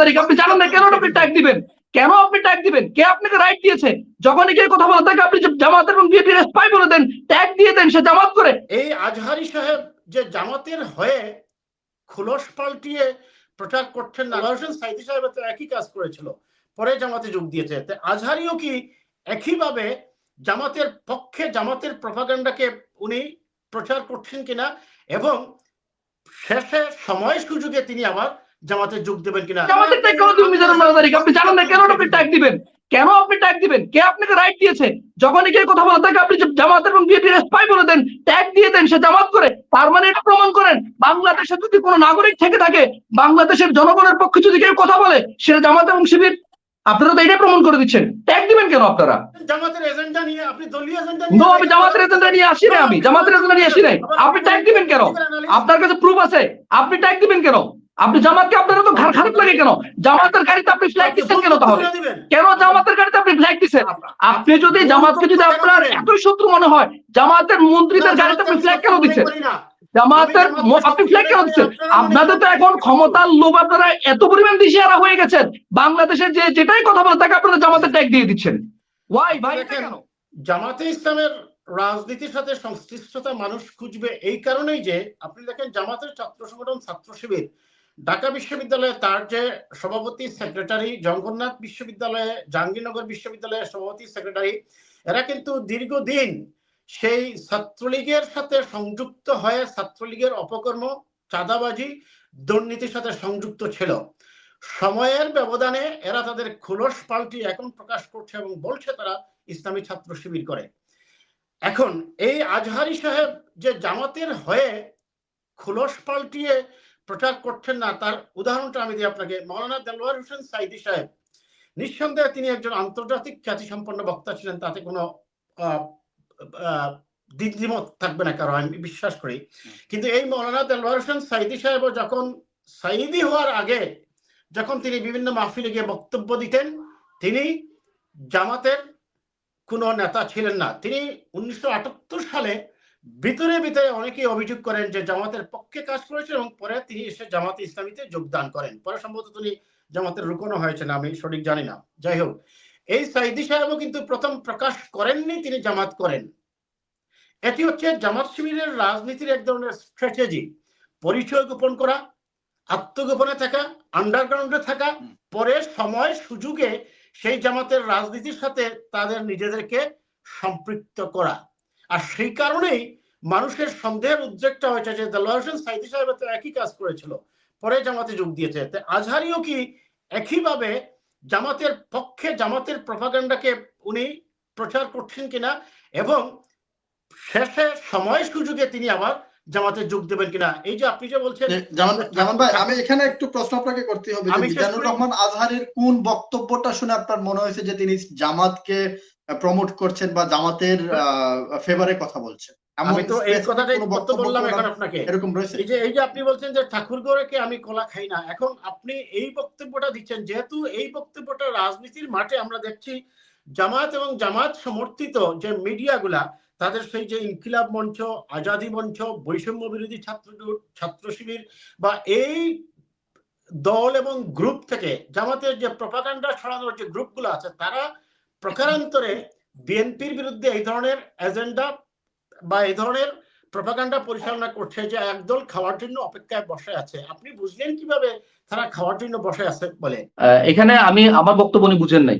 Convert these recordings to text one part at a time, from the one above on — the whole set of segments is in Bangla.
তারিখ আপনি জানেন না কেন আপনি ট্যাগ দিবেন? কেন আপনি ট্যাগ দিবেন? কে আপনাকে রাইট দিয়েছে? কেউ কথা বলে আপনি জামাত এবং বিএনপির স্পাই বলে দেন ট্যাগ দিয়ে দেন, সে জামাত করে। এই আজহারি সাহেব যে জামাতের হয়ে খোলস পাল্টিয়ে প্রচার করছেন হোসেন সাইদি সাহেব তো একই কাজ করেছিল, পরে জামাতে যোগ দিয়েছে। আজহারিও কি একইভাবে জামাতের পক্ষে, জামাতের প্রপাগান্ডাকে উনি প্রচার করছেন কিনা, এবং শেষে সময় সুযোগে তিনি আবার জামাতে যোগ দেবেন কিনা? জামাতের ট্যাগ কেন দিবেন মিজানুর আপনি জানেন না কেন আপনি ট্যাগ দিবেন? কেন আপনি ট্যাগ দিবেন? কে আপনাকে রাইট দিয়েছে? যখনই কেউ কথা বলে থাকে আপনি জামাত এবং বিএনপির স্পাই বলে দেন ট্যাগ দিয়ে দেন সে জামাত করে। তার মানে এটা প্রমাণ করেন। বাংলাদেশে যদি কোনো নাগরিক থেকে থাকে বাংলাদেশের জনগণের পক্ষে যদি কেউ কথা বলে সেটা জামাত এবং শিবির আপনারা তো এটাই প্রমাণ করে দিচ্ছেন। ট্যাগ দিবেন কেন আপনারা? জামাতের এজেন্ডা নিয়ে আপনি দলীয় এজেন্ডা নো আমি জামাতের এজেন্ডা নিয়ে আসি না আমি। জামাতের এজেন্ডা নিয়ে আসি নাই। আপনি ট্যাগ দিবেন কেন? আপনার কাছে প্রুফ আছে। আপনি ট্যাগ দিবেন কেন? আপনি জামাতকে আপনারা তো ঘাড় খারাপ লাগে কেন? জামাতের গাড়িতে আপনি ফ্ল্যাগ দিচ্ছেন কেন তাহলে? কেন জামাতের গাড়িতে আপনি ফ্ল্যাগ দিচ্ছেন? আপনি যদি জামাতকে যদি আপনার এতই শত্রু মনে হয় জামাতের মন্ত্রীদের গাড়িতে আপনি ফ্ল্যাগ কেন দিচ্ছেন? জামাতের আপনি ফ্ল্যাগ কেন দিচ্ছেন? আপনাদের তো এখন ক্ষমতার লোভ আপনারা এত পরিমাণ দিশেহারা হয়ে গেছেন। বাংলাদেশের যে যেটাই কথা বলে তাকে আপনারা জামাতের ট্যাগ দিয়ে দিচ্ছেন। ওয়াই ভাই কেন? জামাতে ইসলামের রাজনীতির সাথে সংশ্লিষ্টতা মানুষ খুঁজবে এই কারণেই যে আপনি দেখেন জামাতের ছাত্র সংগঠন ছাত্র শিবির ঢাকা বিশ্ববিদ্যালয়ে তার যে সভাপতি সেক্রেটারি, জগন্নাথ বিশ্ববিদ্যালয়ে, জাহাঙ্গীরনগর বিশ্ববিদ্যালয়ের সভাপতি সেক্রেটারি, এরা কিন্তু দীর্ঘদিন সেই ছাত্রলীগের সাথে সংযুক্ত হয়ে, ছাত্রলীগের অপকর্ম, চাঁদাবাজি, দুর্নীতির সাথে সংযুক্ত ছিল। সময়ের ব্যবধানে এরা তাদের খোলস পাল্টি এখন প্রকাশ করছে এবং বলছে তারা ইসলামী ছাত্র শিবির করে। এখন এই আজহারি সাহেব যে জামাতের হয়ে খোলস পাল্টিয়ে প্রচার করছেন না, তার উদাহরণটা আমি দিই আপনাকে। মৌলানা দেলোয়ার হোসেন সাইদি সাহেব, নিঃসন্দেহে তিনি একজন আন্তর্জাতিক খ্যাতিসম্পন্ন বক্তা ছিলেন, তাতে কোনো দ্বিমত থাকবে না কারও, আমি বিশ্বাস করি। কিন্তু এই মৌলানা দেলোয়ার হোসেন সাইদি সাহেবও যখন সাইদি হওয়ার আগে, যখন তিনি বিভিন্ন মাহফিলে গিয়ে বক্তব্য দিতেন, তিনি জামাতের কোনো নেতা ছিলেন না। তিনি উনিশশো আটাত্তর সালে ভিতরে ভিতরে অনেকেই অভিযোগ করেন যে জামাতের পক্ষে কাজ করেছেন এবং পরে তিনি এসে জামাতে ইসলামীতে যোগদান করেন। পরে সম্ভবত তিনি জামাতের রুকনো হয়েছেন আমি সঠিক জানি না। যাই হোক এই সাইদি সাহেবও কিন্তু প্রথম প্রকাশ করেননি তিনি জামাত করেন। এটি হচ্ছে জামাত শিবিরের রাজনীতির এক ধরনের স্ট্র্যাটেজি পরিচয় গোপন করা আত্মগোপনে থাকা আন্ডারগ্রাউন্ডে থাকা পরে সময় সুযোগে সেই জামাতের রাজনীতির সাথে তাদের নিজেদেরকে সম্পৃক্ত করা। আর সেই কারণেই মানুষের সন্দেহের উদ্রেকটা হয়েছে যে দেলোয়ার হোসেন সাইদি সাহেব তো একই কাজ করেছিল পরে জামাতে যোগ দিয়েছে। আজহারিও কি একইভাবে জামাতের পক্ষে জামাতের প্রপাগান্ডাকে উনি প্রচার করছেন কিনা এবং শেষে সময় সুযোগে তিনি আবার জামাতে যোগ দেবেন কিনা? এই যে আপনি যে বলছেন জামান ভাই আমি এখানে একটু প্রশ্ন আপনাকে করতে হবে আমি মিজানুর রহমান আজহারের কোন বক্তব্যটা শুনে আপনার মনে হয়েছে যে তিনি জামাতকে প্রমোট করছেন বা জামাতের ফেভারে কথা বলছেন। আমি তো এই কথাটাই বললাম এখন আপনাকে। এরকম রয়েছে? এই যে এই যে আপনি বলছেন যে ঠাকুরগড়কে আমি কলা খাই না এখন আপনি এই বক্তব্যটা দিচ্ছেন যেহেতু এই বক্তব্যটা রাজনীতির মাঠে আমরা দেখছি জামাত এবং জামাত সমর্থিত যে মিডিয়াগুলা তাদের সেই যে ইনকিলাব মঞ্চ আজাদি মঞ্চ বৈষম্য বিরোধী ছাত্র ছাত্র শিবির বা এই দল এবং গ্রুপ থেকে জামাতের যে প্রপাগান্ডা ছড়ানোর যে গ্রুপগুলো আছে তারা প্রকারান্তরে বিএনপির বিরুদ্ধে এই ধরনের এজেন্ডা বা এই ধরনের প্রপাগান্ডা পরিচালনা করছে যে একদল খাওয়ার জন্য অপেক্ষায় বসে আছে। আপনি বুঝলেন কীভাবে তারা খাওয়ার জন্য বসে আছে বলে? এখানে আমি আমার বক্তব্য উনি বুঝেন নাই।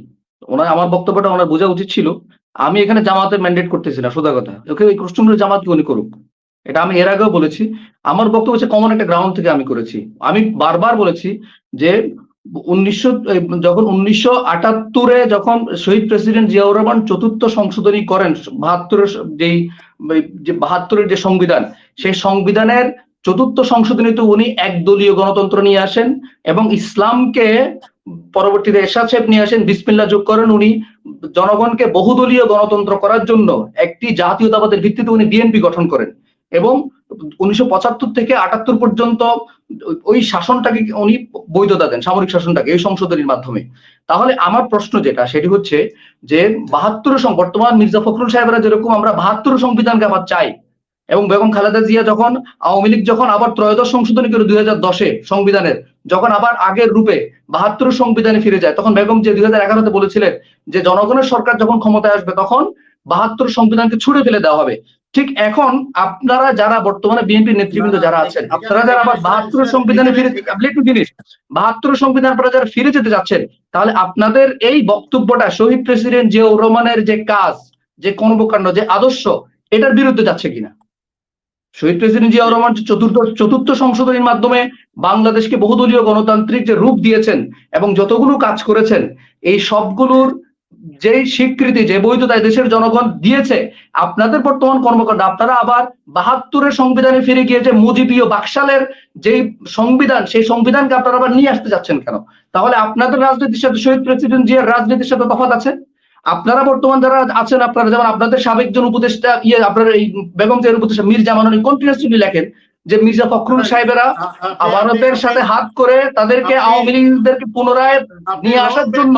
ওনার, আমার বক্তব্যটা ওনার বোঝা উচিত ছিল। আমি এখানে জামাতের ম্যান্ডেট করতেছি না, সোজা কথা। ওকে, ওই কোশ্চেনগুলো জামাত উনি করুক। এটা আমি এর আগেও বলেছি। আমার বক্তব্য হচ্ছে কমন একটা গ্রাউন্ড থেকে আমি করেছি। আমি বারবার বলেছি যে উনিশশো যখন উনিশশো আটাত্তরে যখন শহীদ প্রেসিডেন্ট জিয়াউর রহমান চতুর্থ সংশোধনী করেন, বাহাত্তরের যেই যে বাহাত্তরের যে সংবিধান, সেই সংবিধানের চতুর্থ সংশোধনীতে উনি একদলীয় গণতন্ত্র নিয়ে আসেন এবং ইসলামকে পরবর্তীতে এরশাদ সাহেব নিয়ে আসেন বিসমিল্লা যোগ করেন উনি জনগণকে বহুদলীয় গণতন্ত্র করার জন্য একটি জাতীয়তাবাদের ভিত্তিতে উনি বিএনপি গঠন করেন। এবং উনিশশো পঁচাত্তর থেকে আটাত্তর পর্যন্ত ওই শাসনটাকে উনি বৈধতা দেন, সামরিক শাসনটাকে, এই সংশোধনীর মাধ্যমে। তাহলে আমার প্রশ্ন যেটা, সেটি হচ্ছে যে বাহাত্তর বর্তমান মির্জা ফখরুল সাহেবরা যেরকম আমরা বাহাত্তর সংবিধানকে আবার চাই, এবং বেগম খালেদা জিয়া যখন, আওয়ামী লীগ যখন আবার ত্রয়োদশ সংশোধনী করে দুই হাজার দশে সংবিধানের, যখন আবার আগের রূপে বাহাত্তর সংবিধানে ফিরে যায়, তখন বেগম যে দুই হাজার এগারোতে বলেছিলেন যে জনগণের সরকার যখন ক্ষমতায় আসবে, তখন বাহাত্তর সংবিধানকে ছুড়ে ফেলে দেওয়া হবে। ঠিক এখন আপনারা যারা বর্তমানে বিএনপি নেতৃবৃন্দ যারা আছেন আপনারা যারা আবার বাহাত্তর সংবিধানে ফিরে একটু জিনিস বাহাত্তর সংবিধান পরে যারা ফিরে যেতে যাচ্ছেন তাহলে আপনাদের এই বক্তব্যটা শহীদ প্রেসিডেন্ট জিয়াউর রহমানের যে কাজ যে কর্মকাণ্ড যে আদর্শ এটার বিরুদ্ধে যাচ্ছে কিনা? শহীদ প্রেসিডেন্ট জিয়াউর রহমান চতুর্থ চতুর্থ সংশোধনীর মাধ্যমে বাংলাদেশকে বহুদলীয় গণতান্ত্রিক যে রূপ দিয়েছেন এবং যতগুলো কাজ করেছেন এই সবগুলোর যে স্বীকৃতি, যে বৈধতা দেশের জনগণ দিয়েছে, আপনাদের বর্তমান কর্মকাণ্ড, আপনারা আবার বাহাত্তরের সংবিধানে ফিরে গিয়ে যে মুজিবীয় বাকশালের যে সংবিধান, সেই সংবিধানকে আপনারা আবার নিয়ে আসতে যাচ্ছেন কেন? তাহলে আপনাদের রাজনীতির সাথে শহীদ প্রেসিডেন্ট জিয়ার রাজনীতির সাথে তফাৎ আছে? আপনারা বর্তমান যারা আছেন, আপনারা যেমন আপনাদের সাবেক জন উপদেষ্টা ইয়ে আপনার এই বেগম জিয়ার উপদেষ্টা মীর জামানুনি কন্টিনিউসলি লেখেন যে মির্জা ফখরুল সাহেবেরা ভারতের সাথে হাত করে তাদেরকে আওয়ামী লীগদেরকে পুনরায় নিয়ে আসার জন্য।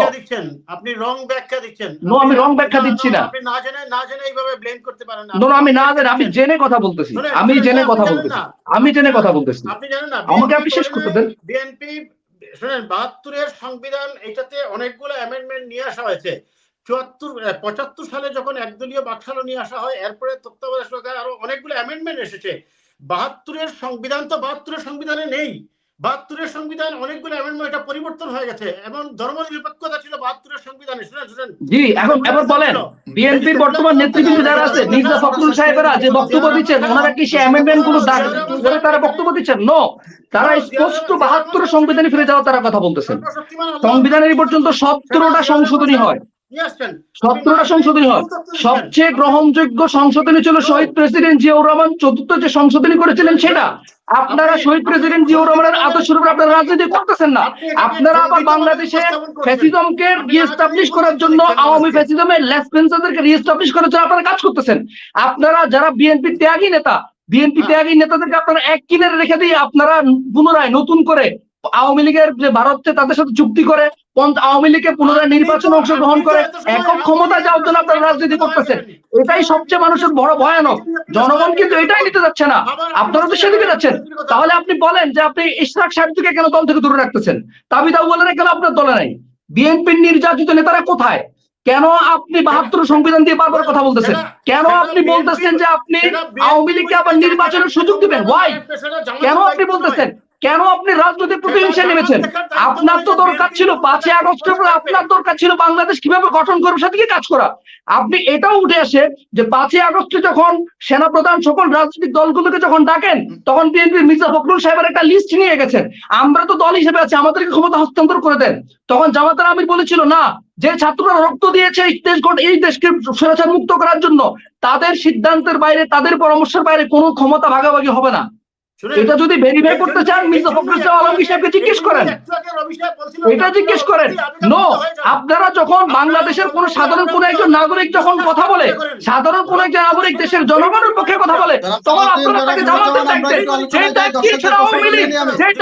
আপনি রং ব্যাখ্যা দিচ্ছেন। No, আমি রং ব্যাখ্যা দিচ্ছি না। আপনি না জেনে না জেনে এইভাবে ব্লেম করতে পারেন না। No, আমি না জানি আমি জেনে কথা বলতেছি। আমি জেনে কথা বলতেছি। আমি জেনে কথা বলতেছি। আপনি জানেন না। আমাকে আপনি শেষ করতে দেন। বিএনপি শুনেন বাহাত্তরের সংবিধান এটাতে অনেকগুলো অ্যামেন্ডমেন্ট নিয়ে আসা হয়েছে। চুয়াত্তর পঁচাত্তর সালে যখন একদলীয় বাকশালও নিয়ে আসা হয় এরপরে তত্ত্বাবধায়ক সরকার আরও অনেকগুলো অ্যামেন্ডমেন্ট এসেছে। বাহাত্তরের সংবিধান তো বাহাত্তরের সংবিধানে নেই। বাহাত্তরের সংবিধান অনেকগুলো অ্যামেন্ডমেন্ট এটা পরিবর্তন হয়ে গেছে। এবং ধর্ম নিরপেক্ষতা ছিল বাহাত্তরের সংবিধানে। শুনেন শুনেন। জি এখন এবার বলেন বিএনপির বর্তমান নেতৃবৃন্দ যারা আছে মির্জা ফখরুল সাহেবেরা যে বক্তব্য দিচ্ছেন ওনারা কি সেই অ্যামেন্ডমেন্টগুলো দাগ করে তারা বক্তব্য দিচ্ছেন? নো তারা স্পষ্ট বাহাত্তর সংবিধানে ফিরে যাওয়া তারা কথা বলতেছেন। সংবিধানের পর্যন্ত সতেরোটা সংশোধনী হয়। সতেরোটা সংশোধনী হয়। সবচেয়ে গ্রহণযোগ্য সংশোধনী ছিল শহীদ প্রেসিডেন্ট জিয়াউর রহমান চতুর্থ যে সংশোধনী করেছিলেন সেটা। আপনারা শহীদ প্রেসিডেন্ট জিয়াউর রহমানের আদর্শের উপর আপনারা রাজনীতি করতেছেন না। আপনারা আবার বাংলাদেশে ফ্যাসিজমকে রিএস্টাবলিশ করার জন্য আওয়ামী ফ্যাসিজমের লেসপেন্সারদেরকে রিএস্টাবলিশ করার জন্য আপনারা কাজ করতেছেন। আপনারা যারা বিএনপি ত্যাগী নেতা বিএনপি ত্যাগী নেতাদেরকে আপনারা এক কিনারে রেখে দিয়ে আপনারা পুনরায় নতুন করে আওয়ামী লীগের যে ভারতকে তাদের সাথে চুক্তি করে আওয়ামী লীগকে পুনরায় নির্বাচন অংশগ্রহণ করে একক ক্ষমতা যাওয়ার জন্য আপনারা রাজনীতি করতেছেন। এটাই সবচেয়ে মানুষের বড় ভয়ানক। জনগণ কিন্তু এটাই নিতে যাচ্ছে না। আপনারা তো সেদিকে যাচ্ছেন। তাহলে আপনি বলেন যে আপনি ইশরাক সাহেবকে কেন দল থেকে দূরে রাখতেছেন? তাবিদা বলেন কেন আপনার দলে নাই? বিএনপির নির্যাতিত নেতারা কোথায়? কেন আপনি বাহাত্তর সংবিধান দিয়ে বারবার কথা বলতেছেন? কেন আপনি বলতেছেন যে আপনি আওয়ামী লীগকে আবার নির্বাচনের সুযোগ দিবেন? ওয়াই কেন আপনি বলতেছেন? কেন আপনি রাজনৈতিক প্রতিহিংসা নেমেছেন? আপনার তো দরকার ছিল পাঁচই আগস্টের পরে আপনার দরকার ছিল বাংলাদেশ কীভাবে গঠন করবে সেদিকে কাজ করা। আপনি এটাও উঠে আসে যে পাঁচই আগস্টে যখন সেনাপ্রধান সকল রাজনৈতিক দলগুলোকে যখন ডাকেন, তখন বিএনপি মির্জা ফখরুল সাহেবের একটা লিস্ট নিয়ে গেছেন। আমরা তো দল হিসেবে আছি, আমাদেরকে ক্ষমতা হস্তান্তর করে দেন। তখন জামাতার আমির বলেছিল, না, যে ছাত্ররা রক্ত দিয়েছে এই দেশ এই দেশকে স্বৈরাচার মুক্ত করার জন্য, তাদের সিদ্ধান্তের বাইরে, তাদের পরামর্শের বাইরে কোনো ক্ষমতা ভাগাভাগি হবে না। এটা যদি ভেরিফাই করতে চান মির্জা ফখরুল ইসলাম আলমগীর সাহেবকে জিজ্ঞেস করেন। এটা জিজ্ঞেস করেন। নো আপনারা যখন বাংলাদেশের কোন সাধারণ কোন একজন নাগরিক যখন কথা বলে সাধারণ কোন একজন নাগরিক দেশের জনগণের পক্ষে কথা বলে তখন আপনারা তাকে দেন সেই ট্যাগ দিয়েছিল আওয়ামী লীগ। সেই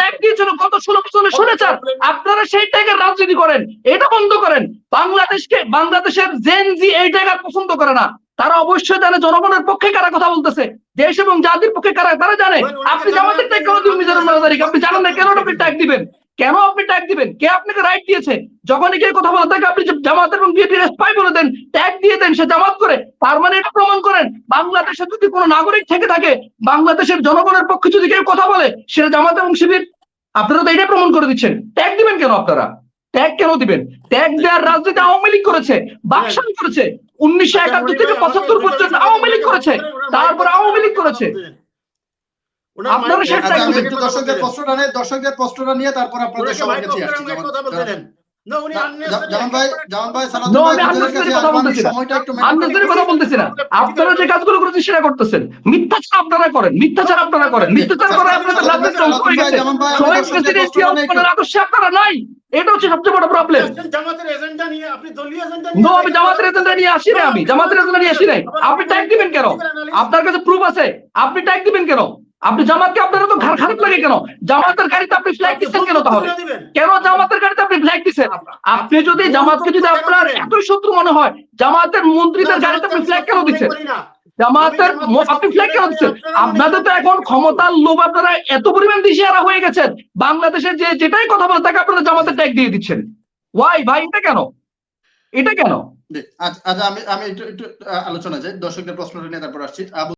গত ষোলো বছরে শুনেছেন। আপনারা সেই ট্যাগের রাজনীতি করেন। এটা বন্ধ করেন। বাংলাদেশকে বাংলাদেশের জেন জি এই আর পছন্দ করে না। তারা অবশ্যই জানে জনগণের পক্ষে কারা কথা বলতেছে? দেশ এবং জাতির পক্ষে কারা তারা জানে? আপনি জামাতের ট্যাগ কেন দিবেন মিজানুর রহমান আপনি জানেন না কেন আপনি ট্যাগ দিবেন? কেন আপনি ট্যাগ দিবেন? কে আপনাকে রাইট দিয়েছে? যখনই কেউ কথা বলে থাকে আপনি যে জামাত এবং বিএনপি স্পাই বলে দেন ট্যাগ দিয়ে দেন সে জামাত করে। তার মানে এটা প্রমাণ করেন বাংলাদেশে যদি কোনো নাগরিক থেকে থাকে বাংলাদেশের জনগণের পক্ষে যদি কেউ কথা বলে সেটা জামাত এবং শিবির। আপনারা তো এটাই প্রমাণ করে দিচ্ছেন। ট্যাগ দিবেন কেন আপনারা? ট্যাগ কেন দিবেন? ট্যাগ দেওয়ার রাজনীতি আওয়ামী লীগ করেছে বাকশাল করেছে উনিশশো একাত্তর থেকে পঁচাত্তর পর্যন্ত আওয়ামী লীগ করেছে তারপর আওয়ামী লীগ করেছে। আপনারা আচ্ছা, দর্শকদের প্রশ্নটা নিয়ে দর্শকদের প্রশ্নটা নিয়ে তারপর আপনাদের সবার কাছে আসছি যেমন- জামান ভাই জামান ভাই সালাদ ভাই আমি দুজনের unnecessary কাছে কথা বলতেছি না। সময়টা একটু maintain আননেসারি কথা বলতেছি না। আপনারা যে কাজগুলো করেছেন সেটা করতেছেন। মিথ্যাচার আপনারা করেন মিথ্যাচার আপনারা করেন। মিথ্যাচার করে আপনাদের হয়ে গেছে। আদর্শে আপনারা নাই। এটা হচ্ছে সবচেয়ে বড় প্রবলেম জামাতের এজেন্ডা নিয়ে আপনি দলীয় এজেন্ডা নো আমি জামাতের এজেন্ডা নিয়ে আসি না আমি। জামাতের এজেন্ডা নিয়ে আসি নাই। আপনি ট্যাগ দিবেন কেন? আপনার কাছে প্রুফ আছে। আপনি ট্যাগ দিবেন কেন? আপনি জামাতকে আপনারা তো ঘর খারাপ লাগে কেন? জামাতের গাড়িতে আপনি ফ্ল্যাগ দিচ্ছেন কেন তাহলে? কেন জামাতের গাড়িতে আপনি ফ্ল্যাগ দিচ্ছেন? আপনি যদি জামাতকে যদি আপনার এতই শত্রু মনে হয় জামাতের মন্ত্রীদের গাড়িতে আপনি ফ্ল্যাগ কেন দিচ্ছেন? জামাতের আপনি ফ্ল্যাগ কেন দিচ্ছেন? আপনাদের তো এখন ক্ষমতার লোভ আপনারা এত পরিমাণ দিশেহারা হয়ে গেছেন। বাংলাদেশের যে যেটাই কথা বলে তাকে আপনারা জামাতের ট্যাগ দিয়ে দিচ্ছেন। ওয়াই ভাই এটা কেন? এটা কেন? আচ্ছা আচ্ছা আমি আমি একটু একটু আলোচনা যাই। দর্শকদের প্রশ্নটা নিয়ে তারপর আসছি।